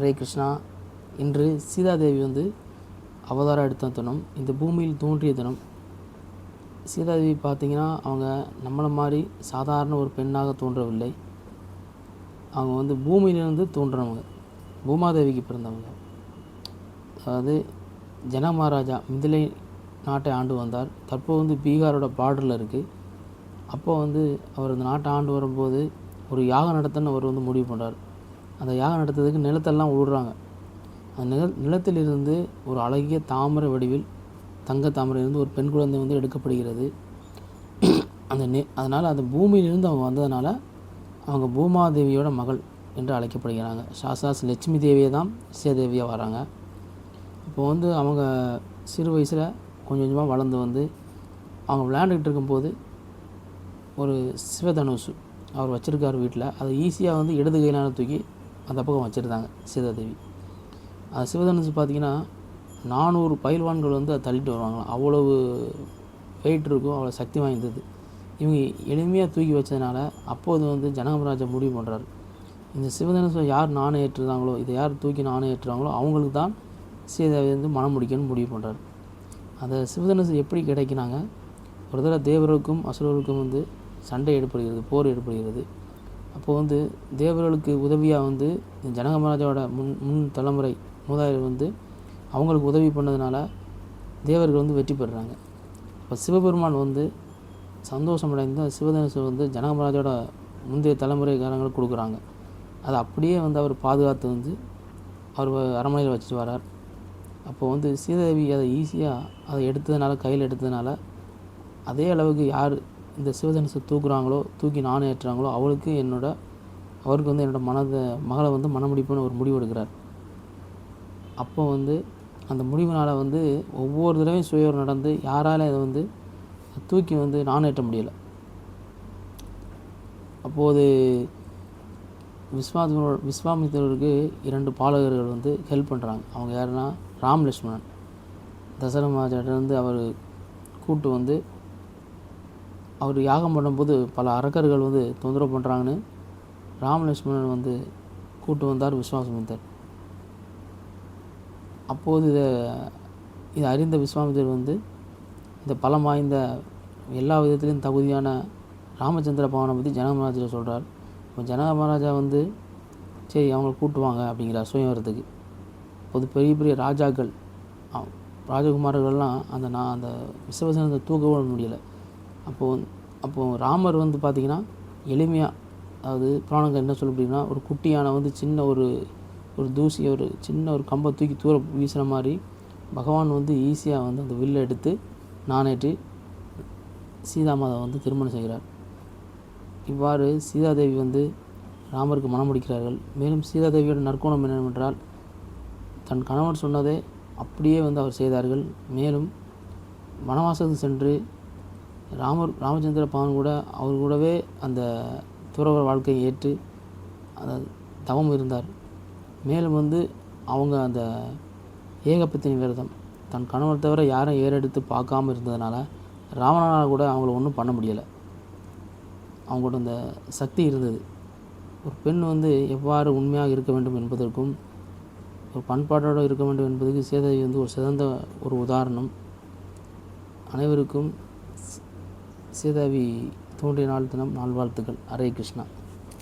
ஹரே கிருஷ்ணா. இன்று சீதாதேவி வந்து அவதாரம் எடுத்த தினம் இந்த பூமியில் தோன்றிய தினம். சீதாதேவி பார்த்திங்கன்னா அவங்க நம்மளை மாதிரி சாதாரண ஒரு பெண்ணாக தோன்றவில்லை. அவங்க வந்து பூமியிலிருந்து தோன்றவங்க பூமாதேவிக்கு பிறந்தவங்க. அதாவது ஜன மகாராஜா மிதிலை நாட்டை ஆண்டு வந்தார். தற்போது வந்து பீகாரோட பார்டரில் இருக்குது அப்போ வந்து அவர் அந்த நாட்டை ஆண்டு வரும்போது ஒரு யாகம் நடத்தன்னு அவர் வந்து முடிவு பண்ணுறார் அந்த யாகம் நடத்துறதுக்கு நிலத்தெல்லாம் விடுறாங்க. அந்த நில நிலத்திலிருந்து ஒரு அழகிய தாமரை வடிவில் தங்க தாமரையிலிருந்து ஒரு பெண் குழந்தை வந்து எடுக்கப்படுகிறது. அந்த நெ அதனால் அந்த பூமியிலிருந்து அவங்க வந்ததுனால அவங்க பூமாதேவியோட மகள் என்று அழைக்கப்படுகிறாங்க. சாசாஸ் லட்சுமி தேவியை தான் சிவதேவியாக வராங்க இப்போ வந்து அவங்க சிறு வயசில் கொஞ்சம் கொஞ்சமாக வளர்ந்து வந்து அவங்க விளையாண்டுக்கிட்டு இருக்கும்போது ஒரு சிவதனுசு அவர் வச்சுருக்கார் வீட்டில் அதை ஈஸியாக வந்து இடது கையினால் தூக்கி அந்த பக்கம் வச்சுருந்தாங்க சீதாதேவி அந்த சிவதனுசு பார்த்திங்கன்னா நானூறு பயில்வான்கள் வந்து அதை தள்ளிட்டு வருவாங்களாம். அவ்வளவு வெயிட் இருக்கும் அவ்வளோ சக்தி வாய்ந்தது. இவங்க எளிமையாக தூக்கி வச்சதுனால அப்போது வந்து ஜனகமராஜா முடிவு பண்ணுறாரு இந்த சிவதனுசை யார் நானே ஏற்றுறாங்களோ இதை யார் தூக்கி நானே ஏற்றுறாங்களோ அவங்களுக்கு தான் சீதாவை வந்து மனம் முடிக்கணும்னு முடிவு பண்ணுறாரு அந்த சிவதனுசு எப்படி கிடைக்கினாங்க? ஒரு தடவை தேவருக்கும் அசுரருக்கும் வந்து சண்டை ஏற்படுகிறது போர் ஏற்படுகிறது. அப்போ வந்து தேவர்களுக்கு உதவியாக வந்து இந்த ஜனக மகாராஜாவோட முன் முன் தலைமுறை மூதாதையர் வந்து அவங்களுக்கு உதவி பண்ணதுனால தேவர்கள் வந்து வெற்றி பெறுறாங்க. இப்போ சிவபெருமான் வந்து சந்தோஷமடைந்து அந்த வந்து ஜனக மகாராஜோட முந்தைய தலைமுறைக்காரங்களுக்கு கொடுக்குறாங்க. அதை அப்படியே வந்து அவர் பாதுகாத்து வந்து அவர் அரண்மனையில் வச்சுட்டு வரார் அப்போ வந்து சீதேவி அதை ஈஸியாக அதை எடுத்ததுனால கையில் எடுத்ததுனால அதே அளவுக்கு யார் இந்த சிவதனுசை தூக்குறாங்களோ தூக்கி நாணம் ஏற்றுறாங்களோ அவளுக்கு என்னோட அவருக்கு வந்து என்னோட மனதை மகளை வந்து மனமுடிப்புன்னு ஒரு முடிவு எடுக்கிறார். அப்போ வந்து அந்த முடிவுனால் வந்து ஒவ்வொரு தடவையும் சுயோர் நடந்து யாரால இதை வந்து தூக்கி வந்து நாணேற்ற முடியலை. அப்போது விஸ்வாமித்திர விஸ்வாமித்திரருக்கு இரண்டு பாலகர்கள் வந்து ஹெல்ப் பண்ணுறாங்க அவங்க யாருன்னா ராம் லக்ஷ்மணன் தசரமாஜிருந்து அவர் கூட்டு வந்து அவர் யாகம் பண்ணும்போது பல அரக்கர்கள் வந்து தொந்தரவு பண்ணுறாங்கன்னு ராமலட்சுமணன் வந்து கூட்டு வந்தார் விஸ்வாமித்தர் அப்போது இதை இதை அறிந்த விஸ்வாமித்தர் வந்து இந்த பலம் வாய்ந்த எல்லா விதத்திலையும் தகுதியான ராமச்சந்திர பவனை பற்றி ஜனக மகாராஜா சொல்கிறார் இப்போ ஜனக மகாராஜா வந்து சரி அவங்கள கூட்டுவாங்க அப்படிங்கிறார் சுயவரத்துக்கு பொது பெரிய பெரிய ராஜாக்கள் அவ- ராஜகுமாரர்கள்லாம் அந்த நான் அந்த விஸ்வசனத்தை தூக்கவும் முடியலை. அப்போது அப்போது ராமர் வந்து பார்த்திங்கன்னா எளிமையாக அதாவது புராணங்கள் என்ன சொல்லும் அப்படின்னா ஒரு குட்டி யானை வந்து சின்ன ஒரு ஒரு தூசி ஒரு சின்ன ஒரு கம்பை தூக்கி தூர வீசுகிற மாதிரி பகவான் வந்து ஈஸியாக வந்து அந்த வில்லை எடுத்து நாணேற்றி சீதாமாதை வந்து திருமணம் செய்கிறார். இவ்வாறு சீதாதேவி வந்து ராமருக்கு மனம் முடிக்கிறார்கள். மேலும் சீதாதேவியோட நற்குணம் என்னவென்றால் தன் கணவர் சொன்னதை அப்படியே வந்து அவர் செய்தார்கள். மேலும் வனவாசத்துக்கு சென்று ராமர் ராமச்சந்திர பவன் கூட அவர் கூடவே அந்த துறவர வாழ்க்கையை ஏற்று அந்த தவம் இருந்தார். மேலும் வந்து அவங்க அந்த ஏகப்பத்தினி விரதம் தன் கணவர் தவிர யாரும் ஏறெடுத்து பார்க்காம இருந்ததுனால ராவணனால் கூட அவங்கள ஒன்றும் பண்ண முடியலை. அவங்களோட அந்த சக்தி இருந்தது. ஒரு பெண் வந்து எவ்வாறு உண்மையாக இருக்க வேண்டும் என்பதற்கும் ஒரு பண்பாட்டோடு இருக்க வேண்டும் என்பதற்கு சீதாதேவி வந்து ஒரு சிறந்த ஒரு உதாரணம். அனைவருக்கும் சீதாவி தோன்றிய நாள் தினம் நாள் வாழ்த்துக்கள். ஹரே கிருஷ்ணா.